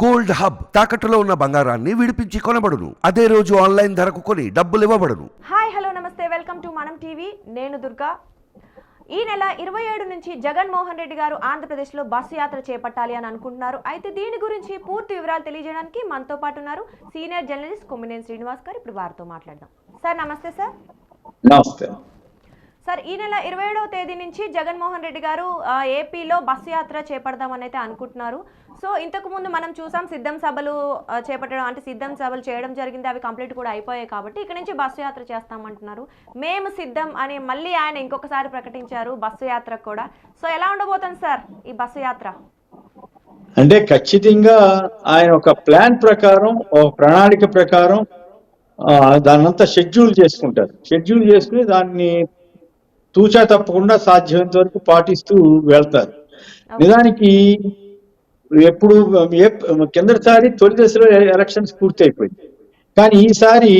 Gold hub తాకట్టులో ఉన్న బంగారాన్ని విడిపించి కొనబడును. అదే రోజు ఆన్లైన్ ధరకు కొని డబ్బులు ఇవ్వబడును. హాయ్ హలో నమస్తే. Welcome to Manam TV. నేను దుర్గా. ఈ నెల ఇరవై ఏడు నుంచి జగన్మోహన్ రెడ్డి గారు ఆంధ్రప్రదేశ్లో బస్సు యాత్ర చేపట్టాలి అని అనుకుంటున్నారు. అయితే దీని గురించి పూర్తి వివరాలు తెలియజేయడానికి మనతో పాటు ఉన్నారు సీనియర్ జర్నలిస్ట్ కొమ్మినేని శ్రీనివాస్ గారు. ఇప్పుడు వారితో మాట్లాడదాం. సార్ నమస్తే సార్. నమస్తే. సార్ ఈ నెల ఇరవై ఏడవ తేదీ నుంచి జగన్మోహన్ రెడ్డి గారు ఏపీలో బస్సు యాత్ర చేపడదామని అయితే అనుకుంటున్నారు. సో ఇంతకు ముందు మనం చూసాం సిద్ధం సభలు చేపట్టడం అంటే సిద్ధం సభలు చేయడం జరిగింది. అవి కంప్లీట్ కూడా అయిపోయాయి కాబట్టి ఇక్కడ నుంచి బస్సు యాత్ర చేస్తామంటున్నారు. మేము సిద్ధం అని మళ్ళీ ఆయన ఇంకొకసారి ప్రకటించారు బస్సు యాత్ర కూడా. సో ఎలా ఉండబోతుంది సార్ ఈ బస్సు యాత్ర? అంటే ఖచ్చితంగా ఆయన ఒక ప్లాన్ ప్రకారం ఒక ప్రణాళిక ప్రకారం దాన్నంతా షెడ్యూల్ చేసుకుంటారు. షెడ్యూల్ చేసుకుని దాన్ని తూచా తప్పకుండా సాధ్యమైనంత వరకు పాటిస్తూ వెళ్తారు. నిజానికి ఎప్పుడు కిందటిసారి తొలి దశలో ఎలక్షన్స్ పూర్తి అయిపోయింది కానీ ఈసారి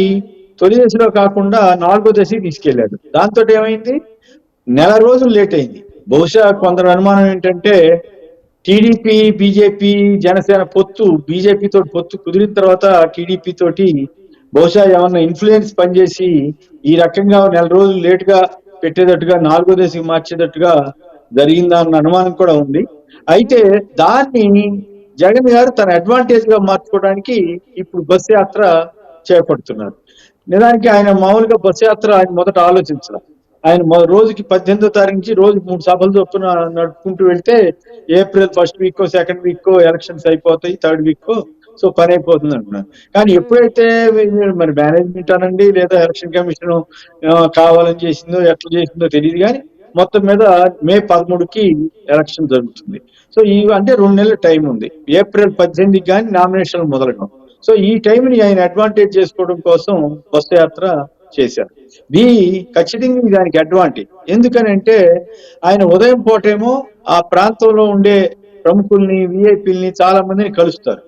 తొలి దశలో కాకుండా నాలుగో దశకి తీసుకెళ్ళాడు దాంతో ఏమైంది? నెల రోజులు లేట్ అయింది. బహుశా కొందరు అనుమానం ఏంటంటే టీడీపీ బీజేపీ జనసేన పొత్తు బీజేపీ తోటి పొత్తు కుదిరిన తర్వాత టీడీపీ తోటి బహుశా ఏమన్నా ఇన్ఫ్లుయెన్స్ పనిచేసి ఈ రకంగా నెల రోజులు లేట్గా పెట్టేటట్టుగా నాలుగో దశకి మార్చేటట్టుగా జరిగిందా అన్న అనుమానం కూడా ఉంది. అయితే దాన్ని జగన్ గారు తన అడ్వాంటేజ్గా మార్చుకోవడానికి ఇప్పుడు బస్ యాత్ర చేపడుతున్నారు. నిజానికి ఆయన మామూలుగా బస్ యాత్ర ఆయన మొదట ఆలోచించారు ఆయన రోజుకి పద్దెనిమిదో తారీఖు నుంచి రోజు మూడు సభలు చొప్పున నడుపుకుంటూ వెళ్తే April first week second week elections అయిపోతాయి థర్డ్ వీక్ సో పని అయిపోతుంది అంటున్నారు కానీ ఎప్పుడైతే వీళ్ళు మరి మేనేజ్మెంట్ అనండి లేదా ఎలక్షన్ కమిషన్ కావాలని చేసిందో ఎట్లా చేసిందో తెలియదు కానీ మొత్తం మీద మే పదమూడుకి ఎలక్షన్ జరుగుతుంది. సో ఈ అంటే రెండు నెలల టైం ఉంది. ఏప్రిల్ పద్దెనిమిదికి కానీ నామినేషన్ మొదలడం సో ఈ టైంని ఆయన అడ్వాంటేజ్ చేసుకోవడం కోసం బస్సు యాత్ర చేశారు. ఇది ఖచ్చితంగా దానికి అడ్వాంటేజ్ ఎందుకనంటే ఆయన ఉదయం పూటేమో ఆ ప్రాంతంలో ఉండే ప్రముఖుల్ని విఐపీల్ని చాలా మందిని కలుస్తారు.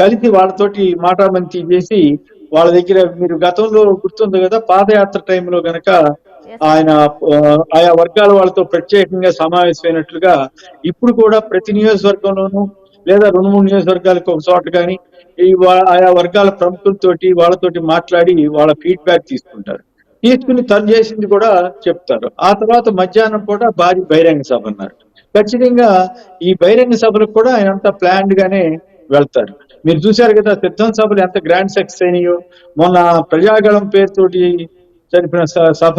కలిసి వాళ్ళతోటి మాటామంతి చేసి వాళ్ళ దగ్గర మీరు గతంలో గుర్తుంది కదా పాదయాత్ర టైంలో గనక ఆయన ఆయా వర్గాల వాళ్ళతో ప్రత్యేకంగా సమావేశమైనట్లుగా ఇప్పుడు కూడా ప్రతి నియోజకవర్గంలోనూ లేదా రెండు మూడు నియోజకవర్గాలకు ఒక చోట కానీ ఈ ఆయా వర్గాల ప్రముఖులతోటి వాళ్ళతోటి మాట్లాడి వాళ్ళ ఫీడ్బ్యాక్ తీసుకుంటారు. తీసుకుని తను చేసింది కూడా చెప్తారు. ఆ తర్వాత మధ్యాహ్నం కూడా భారీ బహిరంగ సభ అన్నారు. ఖచ్చితంగా ఈ బహిరంగ సభలకు కూడా ఆయన అంతా ప్లాన్డ్ గానే వెళ్తారు. మీరు చూశారు కదా సిద్ధం సభలు ఎంత గ్రాండ్ సక్సెస్ అయినాయో. మొన్న ప్రజాగళం పేరుతోటి చనిపోయిన స- సభ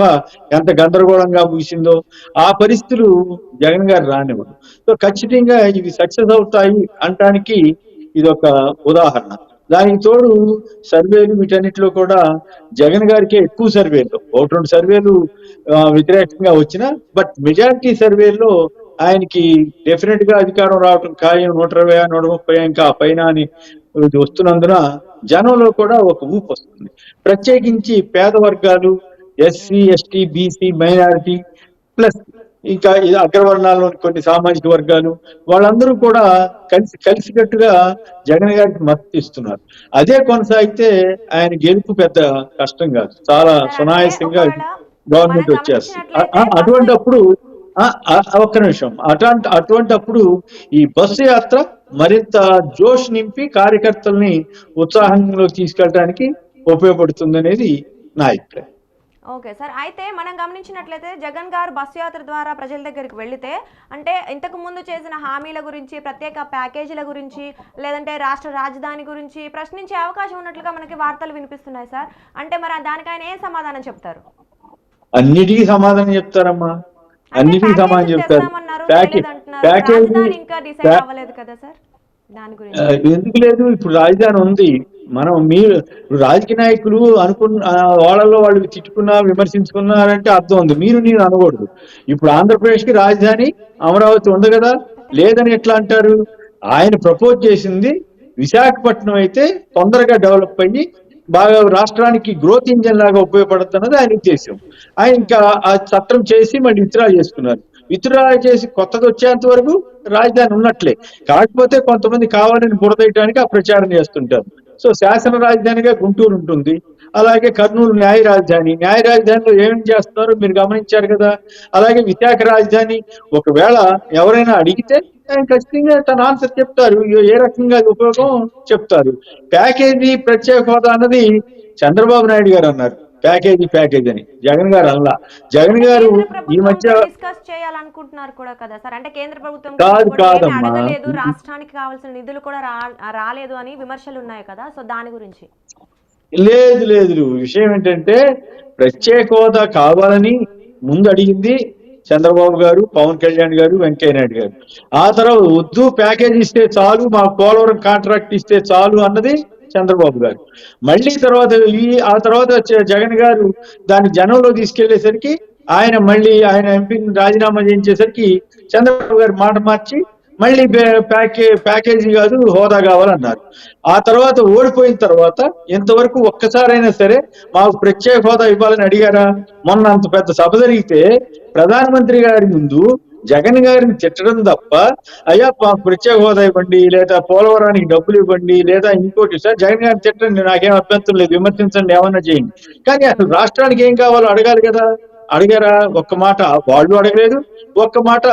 ఎంత గందరగోళంగా ముగిసిందో ఆ పరిస్థితులు జగన్ గారు రానివ్వరు. సో ఖచ్చితంగా ఇవి సక్సెస్ అవుతాయి అంటానికి ఇది ఒక ఉదాహరణ. దానికి తోడు సర్వేలు వీటన్నిటిలో కూడా జగన్ గారికి ఎక్కువ సర్వేలు. ఒకటి రెండు సర్వేలు వ్యతిరేకంగా వచ్చిన బట్ మెజారిటీ సర్వేల్లో ఆయనకి డెఫినెట్గా అధికారం రావటం ఖాయం. నూట ఇరవై నూట ముప్పై ఇంకా పైన అని ఇది వస్తున్నందున జనంలో కూడా ఒక ఊపు వస్తుంది. ప్రత్యేకించి పేద వర్గాలు SC ST BC minority plus ఇంకా అగ్రవర్ణాల్లోని కొన్ని సామాజిక వర్గాలు వాళ్ళందరూ కూడా కలిసి కలిసికట్టుగా జగన్ గారికి మద్దతు ఇస్తున్నారు. అదే కొనసాగితే ఆయన గెలుపు పెద్ద కష్టం కాదు. చాలా సునాయాసంగా గవర్నమెంట్ వచ్చేస్తుంది. అటువంటప్పుడు ఒక్క నిమిషం. అటువంటి అటువంటప్పుడు ఈ బస్సు యాత్ర మరింత జోష్ నింపి కార్యకర్తల్ని ఉత్సాహంలో తీసుకెళ్ళడానికి ఉపయోగపడుతుంది అనేది నా అభిప్రాయం. Okay sir. అయితే మనం గమనించినట్లయితే జగన్ గారు బస్సు యాత్ర ద్వారా ప్రజల దగ్గరికి వెళితే అంటే ఇంతకు ముందు చేసిన హామీల గురించి ప్రత్యేక ప్యాకేజీల గురించి లేదంటే రాష్ట్ర రాజధాని గురించి ప్రశ్నించే అవకాశం ఉన్నట్లుగా మనకి వార్తలు వినిపిస్తున్నాయి సార్. అంటే మరి దానికి ఆయన ఏం సమాధానం చెప్తారు? అన్నిటికీ సమాధానం చెప్తారమ్మా. అన్నిటికీ ప్యాకేజీ చెప్తారు ప్యాకేజ్ ఎందుకు లేదు? ఇప్పుడు రాజధాని ఉంది. మనం మీరు రాజకీయ నాయకులు అనుకున్న వాళ్ళలో వాళ్ళు తిట్టుకున్నా విమర్శించుకున్నారంటే అర్థం ఉంది. మీరు నేను అనకూడదు. ఇప్పుడు ఆంధ్రప్రదేశ్కి రాజధాని అమరావతి ఉంది కదా? లేదని ఎట్లా అంటారు? ఆయన ప్రపోజ్ చేసింది విశాఖపట్నం అయితే తొందరగా డెవలప్ అయ్యి బాగా రాష్ట్రానికి గ్రోత్ ఇంజన్ లాగా ఉపయోగపడుతున్నది ఆయన ఉద్దేశం ఆయన ఇంకా ఆ చట్టం చేసి మళ్ళీ విత్డ్రా చేసుకున్నారు. విత్డ్రా చేసి కొత్తది వచ్చేంత వరకు రాజధాని ఉన్నట్లే. కాకపోతే కొంతమంది కావాలని బురదేయడానికి ఆ ప్రచారం చేస్తుంటారు. సో శాసన రాజధానిగా గుంటూరు ఉంటుంది. అలాగే కర్నూలు న్యాయ రాజధాని. న్యాయ రాజధానిలో ఏమేమి చేస్తున్నారో మీరు గమనించారు కదా? అలాగే విశాఖ రాజధాని. ఒకవేళ ఎవరైనా అడిగితే ఆయన ఖచ్చితంగా తన ఆన్సర్ చెప్తారు. ఏ- ఏ రకంగా ఉపయోగం చెప్తారు. ప్యాకేజీ ప్రత్యేక హోదా అన్నది చంద్రబాబు నాయుడు గారు అన్నారు. ప్యాకేజీ ప్యాకేజీ అని. జగన్ గారు అల్లా. జగన్ గారు ఈ మధ్య డిస్కస్ చేయాలనుకుంటున్నారు కూడా కదా సార్? అంటే కేంద్ర ప్రభుత్వం కాదు, కాదమ్మా. రాష్ట్రానికి కావాల్సిన నిధులు కూడా రాలేదు అని విమర్శలు ఉన్నాయి కదా? సో దాని గురించి. లేదు లేదు. విషయం ఏంటంటే ప్రత్యేక హోదా కావాలని ముందు అడిగింది చంద్రబాబు గారు పవన్ కళ్యాణ్ గారు వెంకయ్య నాయుడు గారు. ఆ తర్వాత వద్దు ప్యాకేజ్ ఇస్తే చాలు మా పోలవరం కాంట్రాక్ట్ ఇస్తే చాలు అన్నది చంద్రబాబు గారు. మళ్ళీ తర్వాత ఈ ఆ తర్వాత వచ్చే జగన్ గారు దాన్ని జనంలో తీసుకెళ్ళేసరికి ఆయన మళ్ళీ ఆయన ఎంపీని రాజీనామా చేయించేసరికి చంద్రబాబు గారు మాట మార్చి మళ్ళీ ప్యాకే ప్యాకేజీ కాదు హోదా కావాలన్నారు. ఆ తర్వాత ఓడిపోయిన తర్వాత ఇంతవరకు ఒక్కసారైనా సరే మాకు ప్రత్యేక హోదా ఇవ్వాలని అడిగారా? మొన్న అంత పెద్ద సభ జరిగితే ప్రధానమంత్రి గారి ముందు జగన్ గారిని తిట్టడం తప్ప అయ్యా మాకు ప్రత్యేక హోదా ఇవ్వండి లేదా పోలవరానికి డబ్బులు ఇవ్వండి లేదా ఇంకోటి సార్ జగన్ గారిని తిట్టండి నాకేం అభ్యంతరం లేదు విమర్శించండి ఏమన్నా చేయండి. కానీ అసలు రాష్ట్రానికి ఏం కావాలో అడగాలి కదా. అడిగారా? ఒక్క మాట వాళ్ళు అడగలేదు. ఒక్క మాట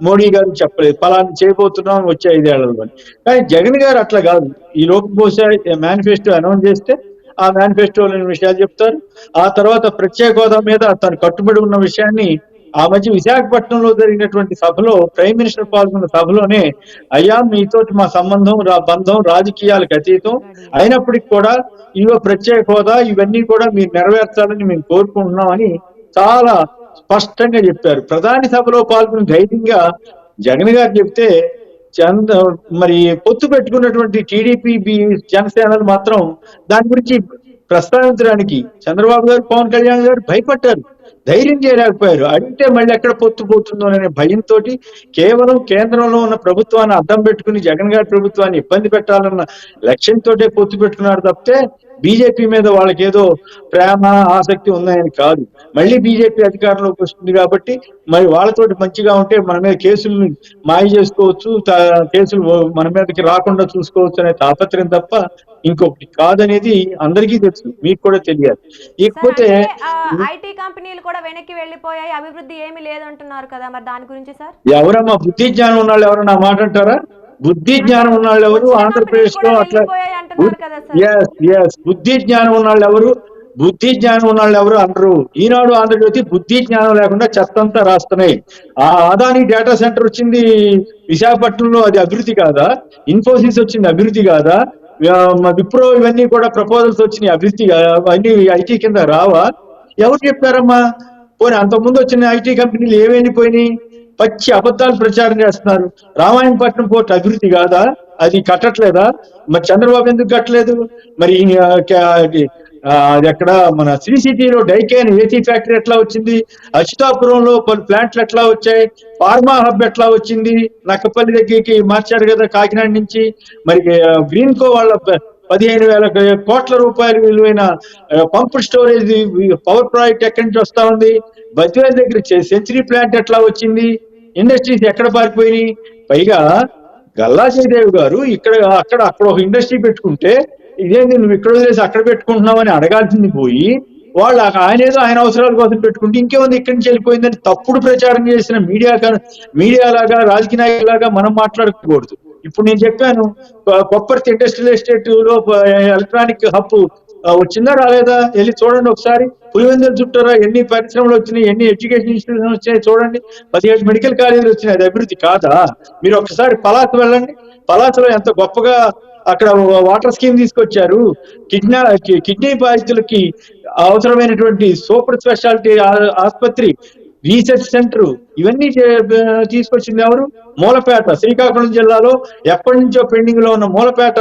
మోడీ గారు చెప్పలేదు. పలానా చేయబోతున్నాం వచ్చే ఐదేళ్ళలో అని. కానీ జగన్ గారు అట్లా కాదు. ఈ లోపు బహుశా మేనిఫెస్టో అనౌన్స్ చేస్తే ఆ మేనిఫెస్టోలోని విషయాలు చెప్తారు ఆ తర్వాత ప్రత్యేక హోదా మీద తను కట్టుబడి ఉన్న విషయాన్ని ఆ మధ్య విశాఖపట్నంలో జరిగినటువంటి సభలో ప్రైమ్ మినిస్టర్ పాల్గొన్న సభలోనే అయ్యా మీతో మా సంబంధం రా బంధం రాజకీయాలకు అతీతం. అయినప్పటికీ కూడా ఇవో ప్రత్యేక హోదా ఇవన్నీ కూడా మీరు నెరవేర్చాలని మేము కోరుకుంటున్నామని చాలా స్పష్టంగా చెప్పారు. ప్రధాని సభలో పాల్గొని ధైర్యంగా జగన్ గారు చెప్తే చంద్ర మరి పొత్తు పెట్టుకున్నటువంటి టీడీపీ బి జనసేనలు మాత్రం దాని గురించి ప్రస్తావించడానికి చంద్రబాబు గారు పవన్ కళ్యాణ్ గారు భయపడ్డారు. ధైర్యం చేయలేకపోయారు. అంటే మళ్ళీ ఎక్కడ పొత్తు పోతుందో అనే భయంతో కేవలం కేంద్రంలో ఉన్న ప్రభుత్వాన్ని అడ్డం పెట్టుకుని జగన్ గారి ప్రభుత్వాన్ని ఇబ్బంది పెట్టాలన్న లక్ష్యంతో పొత్తు పెట్టుకున్నారు తప్పితే బీజేపీ మీద వాళ్ళకి ఏదో ప్రేమ ఆసక్తి ఉన్నాయని కాదు. మళ్ళీ బీజేపీ అధికారంలోకి వస్తుంది కాబట్టి మరి వాళ్ళతోటి మంచిగా ఉంటే మన మీద కేసులు మాయ చేసుకోవచ్చు కేసులు మన మీదకి రాకుండా చూసుకోవచ్చు అనే తాపత్రయం తప్ప ఇంకొకటి కాదనేది అందరికీ తెలుసు మీకు కూడా తెలియాలి. ఇకపోతే ఐటీ కంపెనీలు కూడా వెనక్కి వెళ్ళిపోయాయి అభివృద్ధి ఏమీ లేదంటున్నారు కదా మరి దాని గురించి సార్? ఎవరమ్మా బుద్ధి జ్ఞానం ఉన్న వాళ్ళు ఎవరన్నా మాట అంటారా? బుద్ధి జ్ఞానం ఉన్న వాళ్ళు ఎవరు ఆంధ్రప్రదేశ్లో అట్లా ఎస్ ఎస్ బుద్ధి జ్ఞానం ఉన్న వాళ్ళు ఎవరు బుద్ధి జ్ఞానం ఉన్న వాళ్ళు ఎవరు అనరు. ఈనాడు ఆంధ్రజ్యోతి బుద్ధి జ్ఞానం లేకుండా చెత్తంతా రాస్తున్నాయి. ఆ అదాని డేటా సెంటర్ వచ్చింది విశాఖపట్నంలో అది అభివృద్ధి కాదా? ఇన్ఫోసిస్ వచ్చింది అభివృద్ధి కాదా? విప్రో ఇవన్నీ కూడా ప్రపోజల్స్ వచ్చినాయి అభివృద్ధి కాదా? అవన్నీ ఐటీ కింద రావా? ఎవరు చెప్పారమ్మా? పోనీ అంతకుముందు వచ్చిన ఐటీ కంపెనీలు ఏమేమి పోయినాయి? పచ్చి అబద్ధాలు ప్రచారం చేస్తున్నారు. రామాయణపట్నం పోర్ట్ అభివృద్ధి కాదా? అది కట్టట్లేదా? మరి చంద్రబాబు ఎందుకు కట్టలేదు? మరి అది, అక్కడ ఎక్కడ? మన శ్రీ సిటీలో డైకేన్ ఏసీ ఫ్యాక్టరీ ఎట్లా వచ్చింది? అచితాపురంలో పలు ప్లాంట్లు ఎట్లా వచ్చాయి? ఫార్మా హబ్ ఎట్లా వచ్చింది? నక్కపల్లి దగ్గరికి మార్చారు కదా కాకినాడ నుంచి. మరి గ్రీన్కో గ్రీన్ కో వాళ్ళ ప- పదిహేను వేల కోట్ల రూపాయలు విలువైన పంప్ స్టోరేజ్ పవర్ ప్రాజెక్ట్ ఎక్కడి నుంచి వస్తా ఉంది? బద్వేల్ దగ్గర సెంచరీ ప్లాంట్ ఎట్లా వచ్చింది? ఇండస్ట్రీస్ ఎక్కడ పారిపోయినాయి? పైగా గల్లా జయదేవ్ గారు ఇక్కడ అక్కడ అక్కడ ఒక ఇండస్ట్రీ పెట్టుకుంటే ఇదేంటి నువ్వు ఇక్కడ వదిలేసి అక్కడ పెట్టుకుంటున్నావని అడగాల్సింది పోయి వాళ్ళు ఆయన ఏదో ఆయన అవసరాల కోసం పెట్టుకుంటే ఇంకేముంది ఇక్కడి నుంచి వెళ్ళిపోయిందని తప్పుడు ప్రచారం చేసిన మీడియా మీడియా లాగా రాజకీయ నాయకులాగా మనం మాట్లాడకూడదు. ఇప్పుడు నేను చెప్పాను కొప్పర్తి ఇండస్ట్రియల్ ఎస్టేట్లో ఎలక్ట్రానిక్ హబ్ వచ్చిందా రాలేదా? వెళ్ళి చూడండి ఒకసారి. పులివెందుల చుట్టూరా? ఎన్ని పరిశ్రమలు వచ్చినాయి? ఎన్ని ఎడ్యుకేషన్ ఇన్స్టిట్యూషన్ వచ్చినాయి చూడండి. పదిహేడు మెడికల్ కాలేజీలు వచ్చినాయి. అది అభివృద్ధి కాదా? మీరు ఒకసారి పలాస్ వెళ్ళండి. పలాసలో ఎంత గొప్పగా అక్కడ వాటర్ స్కీమ్ తీసుకొచ్చారు. కిడ్నా కిడ్నీ బాధితులకి అవసరమైనటువంటి సూపర్ స్పెషాలిటీ ఆసుపత్రి రీసెర్చ్ సెంటర్ ఇవన్నీ చే- తీసుకొచ్చింది ఎవరు? మూలపేట శ్రీకాకుళం జిల్లాలో ఎప్పటి నుంచో పెండింగ్లో ఉన్న మూలపేట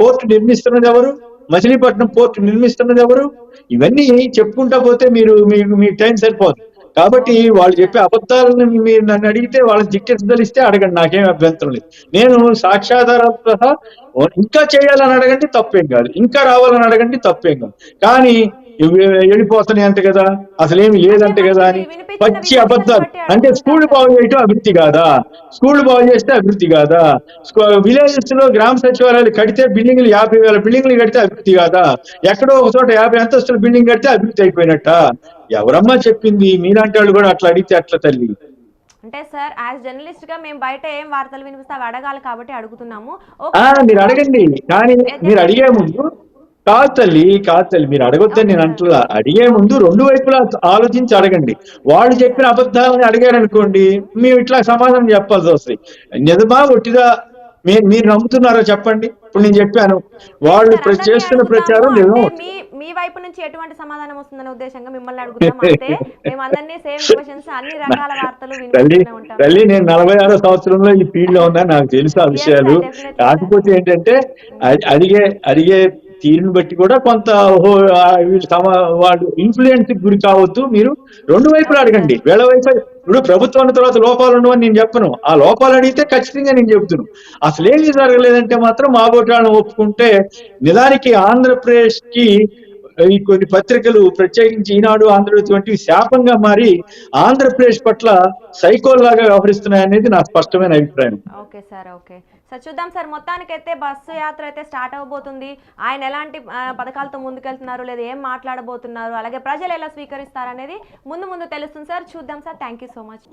పోర్ట్ నిర్మిస్తున్నది ఎవరు? మచిలీపట్నం పోర్ట్ నిర్మిస్తున్నది ఎవరు? ఇవన్నీ చెప్పుకుంటా పోతే మీరు మీకు మీ టైం సరిపోదు. కాబట్టి వాళ్ళు చెప్పే అబద్ధాలను మీరు నన్ను అడిగితే వాళ్ళని జిక్కెత్తలిస్తే అడగండి నాకేం అభ్యంతరం లేదు. నేను సాక్ష్యాధారాలతో సహా ఇంకా చేయాలని అడగండి తప్పేం కాదు. ఇంకా రావాలని అడగండి తప్పేం కాదు. కానీ వెళ్ళిపోతున్నాయి అంట కదా. అసలేమి లేదంట కదా అని పచ్చి అబద్ధాలు అంటే స్కూల్ బాగు చేయటం అభివృద్ధి కాదా? స్కూల్ బాగు చేస్తే అభివృద్ధి కాదా? విలేజెస్లో గ్రామ సచివాలయాలు కడితే బిల్డింగ్లు యాభై వేల బిల్డింగ్లు కడితే అభివృద్ధి కాదా? ఎక్కడో ఒక చోట యాభై అంతస్తుల బిల్డింగ్ కడితే అభివృద్ధి అయిపోయినట్ట? ఎవరమ్మా చెప్పింది? మీలాంటి వాళ్ళు కూడా అట్లా అడిగితే అట్లా తల్లి. అంటే సార్ యాజ్ జర్నలిస్ట్గా మేము బయట ఏం వార్తలు వినిపిస్తే అవి అడగాలి కాబట్టి అడుగుతున్నాము. మీరు అడగండి. కానీ మీరు అడిగే ముందు కాదు తల్లి కాదు తల్లి మీరు అడగొద్దని నేను అంటున్నా. అడిగే ముందు రెండు వైపులా ఆలోచించి అడగండి. వాళ్ళు చెప్పిన అబద్ధాలని అడిగారు అనుకోండి మేము ఇట్లా సమాధానం చెప్పాల్సి వస్తుంది నిజమా ఒట్టిదా మీ- మీరు నమ్ముతున్నారో చెప్పండి. ఇప్పుడు నేను చెప్పాను. వాళ్ళు చేస్తున్న. ప్రచారం నిజం మీ వైపు నుంచి ఎటువంటి సమాధానం వస్తుందనే ఉద్దేశంగా మిమ్మల్ని అడుగుతాం అంతే మేము అందరినీ సేమ్ క్వశ్చన్స్ అన్ని రకాల వార్తలు తల్లి నేను నలభై ఆరో సంవత్సరంలో ఈ ఫీల్డ్లో ఉన్నా నాకు తెలుసు ఆ విషయాలు. కాకపోతే ఏంటంటే అడిగే అడిగే తీరును బట్టి కూడా కొంత వీళ్ళు తమ వాళ్ళు ఇన్ఫ్లుయెన్స్ గురి కావద్దు. మీరు రెండు వైపులు అడగండి. వీళ్ళ వైపు ఇప్పుడు ప్రభుత్వం తర్వాత లోపాలు ఉండవని నేను చెప్పను. ఆ లోపాలు అడిగితే ఖచ్చితంగా నేను చెబుతున్నాను అసలు ఏమీ జరగలేదంటే మాత్రం మా గోటాలను ఒప్పుకుంటే నిజానికి ఆంధ్రప్రదేశ్కి ఈ కొన్ని పత్రికలు ప్రత్యేకించి ఈనాడు ఆంధ్రజ్యోతి వంటివి శాపంగా మారి ఆంధ్రప్రదేశ్ పట్ల సైకోల్లాగా వ్యవహరిస్తున్నాయి అనేది నా స్పష్టమైన అభిప్రాయం. Okay sir okay. సార్ చూద్దాం సార్. మొత్తానికైతే బస్సు యాత్ర అయితే స్టార్ట్ అవ్వబోతుంది ఆయన ఎలాంటి పథకాలతో ముందుకెళ్తున్నారు లేదా ఏం మాట్లాడబోతున్నారు? అలాగే ప్రజలు ఎలా స్వీకరిస్తారు అనేది ముందు ముందు తెలుస్తుంది సార్. చూద్దాం sir. Thank you so much